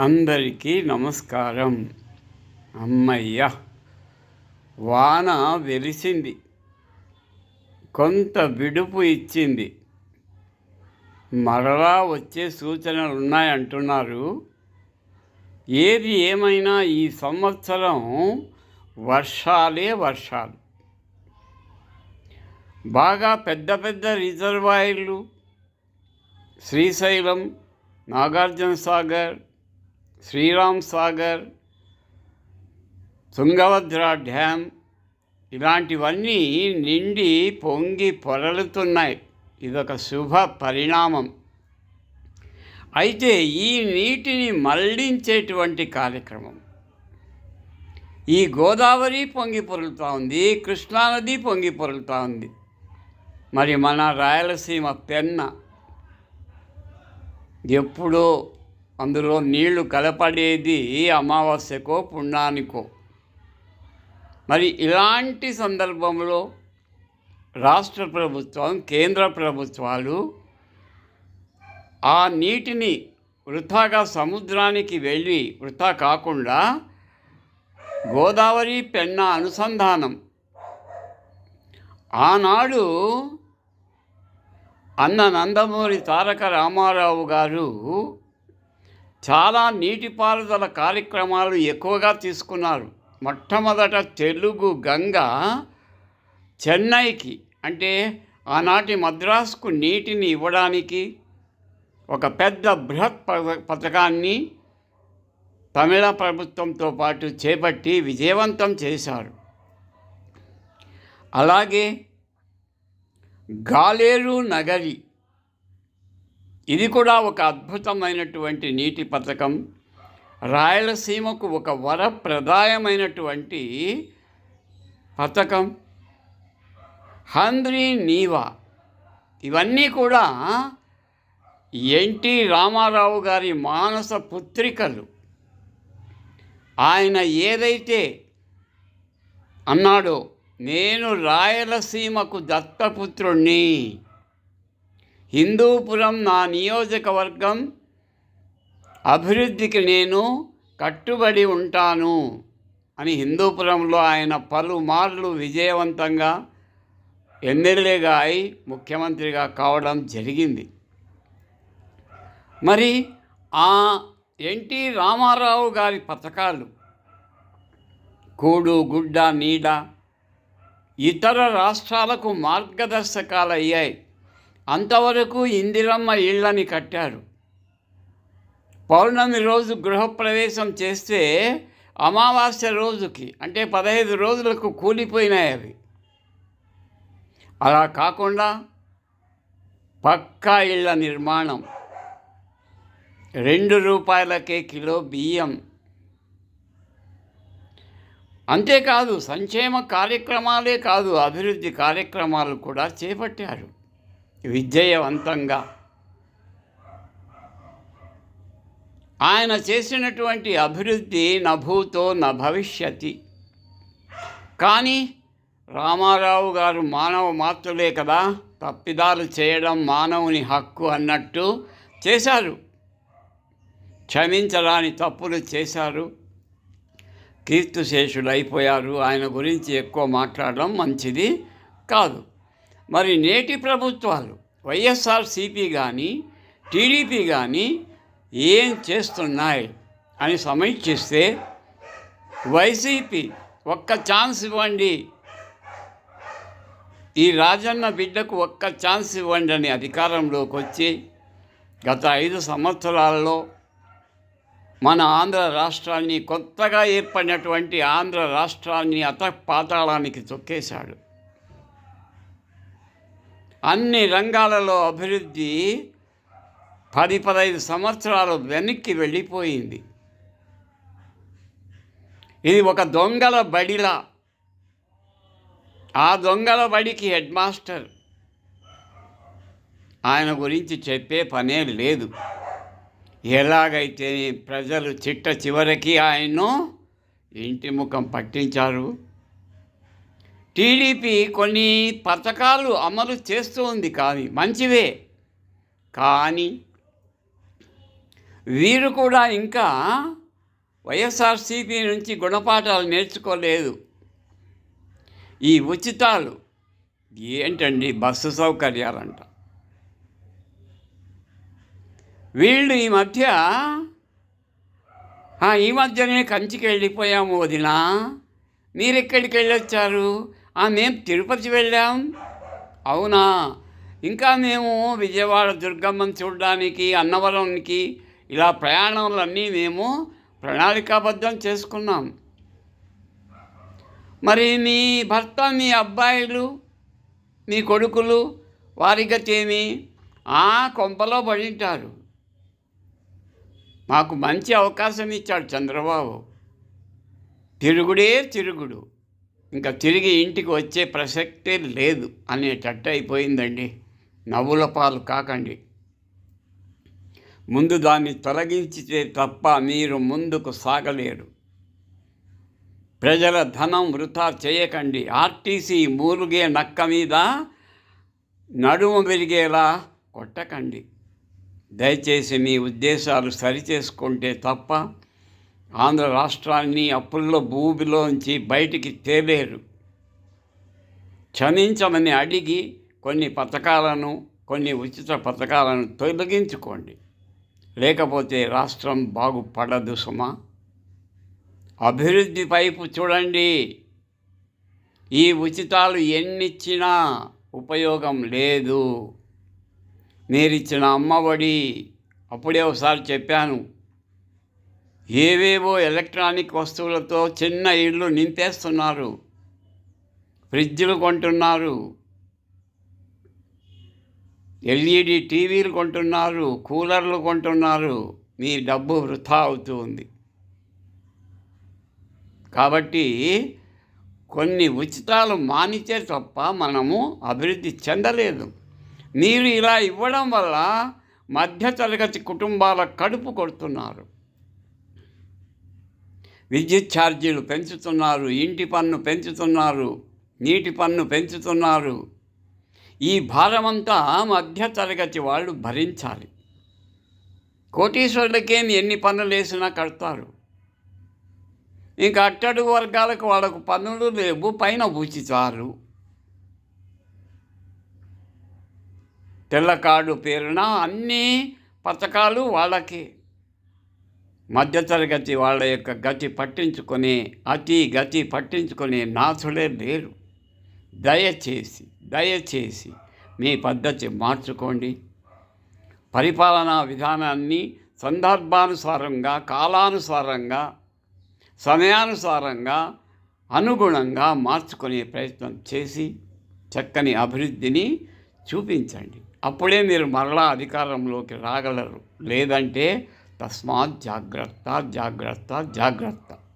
అందరికీ నమస్కారం. అమ్మయ్య! వాన వెలిసింది. కొంత విడుపు ఇచ్చింది. మరలా వచ్చే సూచనలు ఉన్నాయంటున్నారు ఏది ఏమైనా ఈ సంవత్సరం వర్షాలే వర్షాలు. బాగా పెద్ద పెద్ద రిజర్వాయర్లు శ్రీశైలం నాగార్జున సాగర్ శ్రీరామ్ సాగర్ తుంగభద్ర డ్యామ్ ఇలాంటివన్నీ నిండి పొంగి పొరలుతున్నాయి. ఇదొక శుభ పరిణామం. అయితే ఈ నీటిని మళ్ళించేటువంటి కార్యక్రమం. ఈ గోదావరి పొంగి పొరులుతూ ఉంది కృష్ణానది పొంగి పొరులుతూ ఉంది. మరి మన రాయలసీమ పెన్న ఎప్పుడో అందులో నీళ్ళు కలపడేది అమావాస్యకో పుణ్యానికో మరి ఇలాంటి సందర్భంలో రాష్ట్ర ప్రభుత్వం కేంద్ర ప్రభుత్వాలు ఆ నీటిని వృథాగా సముద్రానికి వెళ్ళి వృథా కాకుండా గోదావరి పెన్న అనుసంధానం. ఆనాడు అన్న నందమూరి తారక రామారావు గారు చాలా నీటిపారుదల కార్యక్రమాలు ఎక్కువగా తీసుకున్నారు. మొట్టమొదట తెలుగు గంగ చెన్నైకి అంటే ఆనాటి మద్రాసుకు నీటిని ఇవ్వడానికి ఒక పెద్ద బృహత్ పథకాన్ని తమిళ ప్రభుత్వంతో పాటు చేపట్టి విజయవంతం చేశారు. అలాగే గాలేరు నగరి ఇది కూడా ఒక అద్భుతమైనటువంటి నీటి పథకం. రాయలసీమకు ఒక వరప్రదాయమైనటువంటి పథకం. హంద్రీ నీవా. ఇవన్నీ కూడా ఎన్టీ రామారావు గారి మానస పుత్రికలు. ఆయన ఏదైతే అన్నాడో నేను రాయలసీమకు దత్తపుత్రుణ్ణి. హిందూపురం నా నియోజకవర్గం అభివృద్ధికి నేను కట్టుబడి ఉంటాను అని హిందూపురంలో ఆయన పలుమార్లు విజయవంతంగా ఎమ్మెల్యేగా అయి ముఖ్యమంత్రిగా కావడం జరిగింది. మరి ఆ ఎన్టీ రామారావు గారి పథకాలు కూడు గుడ్డ నీడ ఇతర రాష్ట్రాలకు మార్గదర్శకాలు అయ్యాయి. అంతవరకు ఇందిరమ్మ ఇళ్ళని కట్టారు. పౌర్ణమి రోజు గృహప్రవేశం చేస్తే అమావాస్య రోజుకి అంటే పదహైదు రోజులకు కూలిపోయినాయి అవి. అలా కాకుండా పక్కా ఇళ్ళ నిర్మాణం. రెండు రూపాయలకే కిలో బియ్యం. అంతేకాదు సంక్షేమ కార్యక్రమాలే కాదు అభివృద్ధి కార్యక్రమాలు కూడా చేపట్టారు. విజయవంతంగా. ఆయన చేసినటువంటి అభివృద్ధి నభూతో న భవిష్యతి. కానీ రామారావు గారు మానవ మాత్రులే కదా తప్పిదాలు చేయడం మానవుని హక్కు అన్నట్టు చేశారు. క్షమించరాని తప్పులు చేశారు. కీర్తిశేషులు అయిపోయారు. ఆయన గురించి ఎక్కువ మాట్లాడడం మంచిది కాదు. మరి నేటి ప్రభుత్వాలు వైఎస్ఆర్సిపి కానీ టీడీపీ కానీ ఏం చేస్తున్నాయి అని సమీక్షిస్తే వైసీపీ ఒక్క ఛాన్స్ ఇవ్వండి. ఈ రాజన్న బిడ్డకు ఒక్క ఛాన్స్ ఇవ్వండి అని అధికారంలోకి వచ్చి గత ఐదు సంవత్సరాల్లో మన ఆంధ్ర రాష్ట్రాన్ని కొత్తగా ఏర్పడినటువంటి ఆంధ్ర రాష్ట్రాన్ని అత పాతాళానికి తొక్కేశాడు. అన్ని రంగాలలో అభివృద్ధి పది పదహైదు సంవత్సరాలు వెనక్కి వెళ్ళిపోయింది. ఇది ఒక దొంగల బడిలా. ఆ దొంగల బడికి హెడ్ మాస్టర్. ఆయన గురించి చెప్పే పనే లేదు. ఎలాగైతే ప్రజలు చిట్ట చివరికి ఆయన్ను ఇంటి ముఖం పట్టించారు టీడీపీ కొన్ని పథకాలు అమలు చేస్తూ ఉంది కానీ మంచివే. కానీ వీరు కూడా ఇంకా వైఎస్ఆర్సీపీ నుంచి గుణపాఠాలు నేర్చుకోలేదు. ఈ ఉచితాలు ఏంటండి బస్సు సౌకర్యాలంట. వీళ్ళు ఈ మధ్య ఈ మధ్యనే కంచికి వెళ్ళిపోయాము వదిన. మీరు ఎక్కడికి వెళ్ళొచ్చారు మేము తిరుపతి వెళ్ళాం. అవునా? ఇంకా మేము విజయవాడ దుర్గమ్మని చూడడానికి అన్నవరంకి ఇలా ప్రయాణాలన్నీ మేము ప్రణాళికాబద్ధం చేసుకున్నాం. మరి మీ భర్త మీ అబ్బాయిలు మీ కొడుకులు వారి గతేమి ఆ కొంపలో పడింటారు. మాకు మంచి అవకాశం ఇచ్చాడు చంద్రబాబు. తిరుగుడే తిరుగుడు. ఇంకా తిరిగి ఇంటికి వచ్చే ప్రసక్తే లేదు అనేటట్టు అయిపోయిందండి. నవ్వుల పాలు కాకండి. ముందు దాన్ని తొలగించితే తప్ప మీరు ముందుకు సాగలేరు. ప్రజల ధనం వృధా చేయకండి. ఆర్టీసీ మూలుగే నక్క మీద నడుము విరిగేలా కొట్టకండి. దయచేసి మీ ఉద్దేశాలు సరిచేసుకుంటే తప్ప ఆంధ్ర రాష్ట్రాన్ని అప్పుల్లో భూమిలోంచి బయటికి తేలేరు. క్షమించమని అడిగి కొన్ని పథకాలను కొన్ని ఉచిత పథకాలను తొలగించుకోండి. లేకపోతే రాష్ట్రం బాగుపడదు సుమా. అభివృద్ధి వైపు చూడండి. ఈ ఉచితాలు ఎన్నిచ్చినా ఉపయోగం లేదు. మీరిచ్చిన అమ్మఒడి అప్పుడే ఒకసారి చెప్పాను. ఏవేవో ఎలక్ట్రానిక్ వస్తువులతో చిన్న ఇళ్ళు నింపేస్తున్నారు. ఫ్రిడ్జ్లు కొంటున్నారు. ఎల్ఈడి టీవీలు కొంటున్నారు. కూలర్లు కొంటున్నారు. మీ డబ్బు వృధా అవుతూ ఉంది. కాబట్టి కొన్ని ఉచితాలు మానిచే తప్ప మనము అభివృద్ధి చెందలేదు. మీరు ఇలా ఇవ్వడం వల్ల మధ్యతరగతి కుటుంబాల కడుపు కొడుతున్నారు. విద్యుత్ ఛార్జీలు పెంచుతున్నారు ఇంటి పన్ను పెంచుతున్నారు నీటి పన్ను పెంచుతున్నారు. ఈ భారమంతా మధ్యతరగతి వాళ్ళు భరించాలి. కోటీశ్వరులకేమి ఎన్ని పన్నులు వేసినా కడతారు. ఇంకా అట్టడుగు వర్గాలకు వాళ్ళకు పన్నులు లేవు పైన ఉచితారు తెల్ల కార్డు పేరున అన్ని పథకాలు వాళ్ళకి. మధ్యతరగతి వాళ్ళ యొక్క గతి పట్టించుకునే అతి గతి పట్టించుకునే నాథులే లేరు. దయచేసి దయచేసి మీ పద్ధతి మార్చుకోండి. పరిపాలనా విధానాన్ని సందర్భానుసారంగా కాలానుసారంగా సమయానుసారంగా అనుగుణంగా మార్చుకునే ప్రయత్నం చేసి చక్కని అభివృద్ధిని చూపించండి. అప్పుడే మీరు మరలా అధికారంలోకి రాగలరు. లేదంటే తస్మాత్ జాగ్రత్త జాగ్రత్త జాగ్రత్త.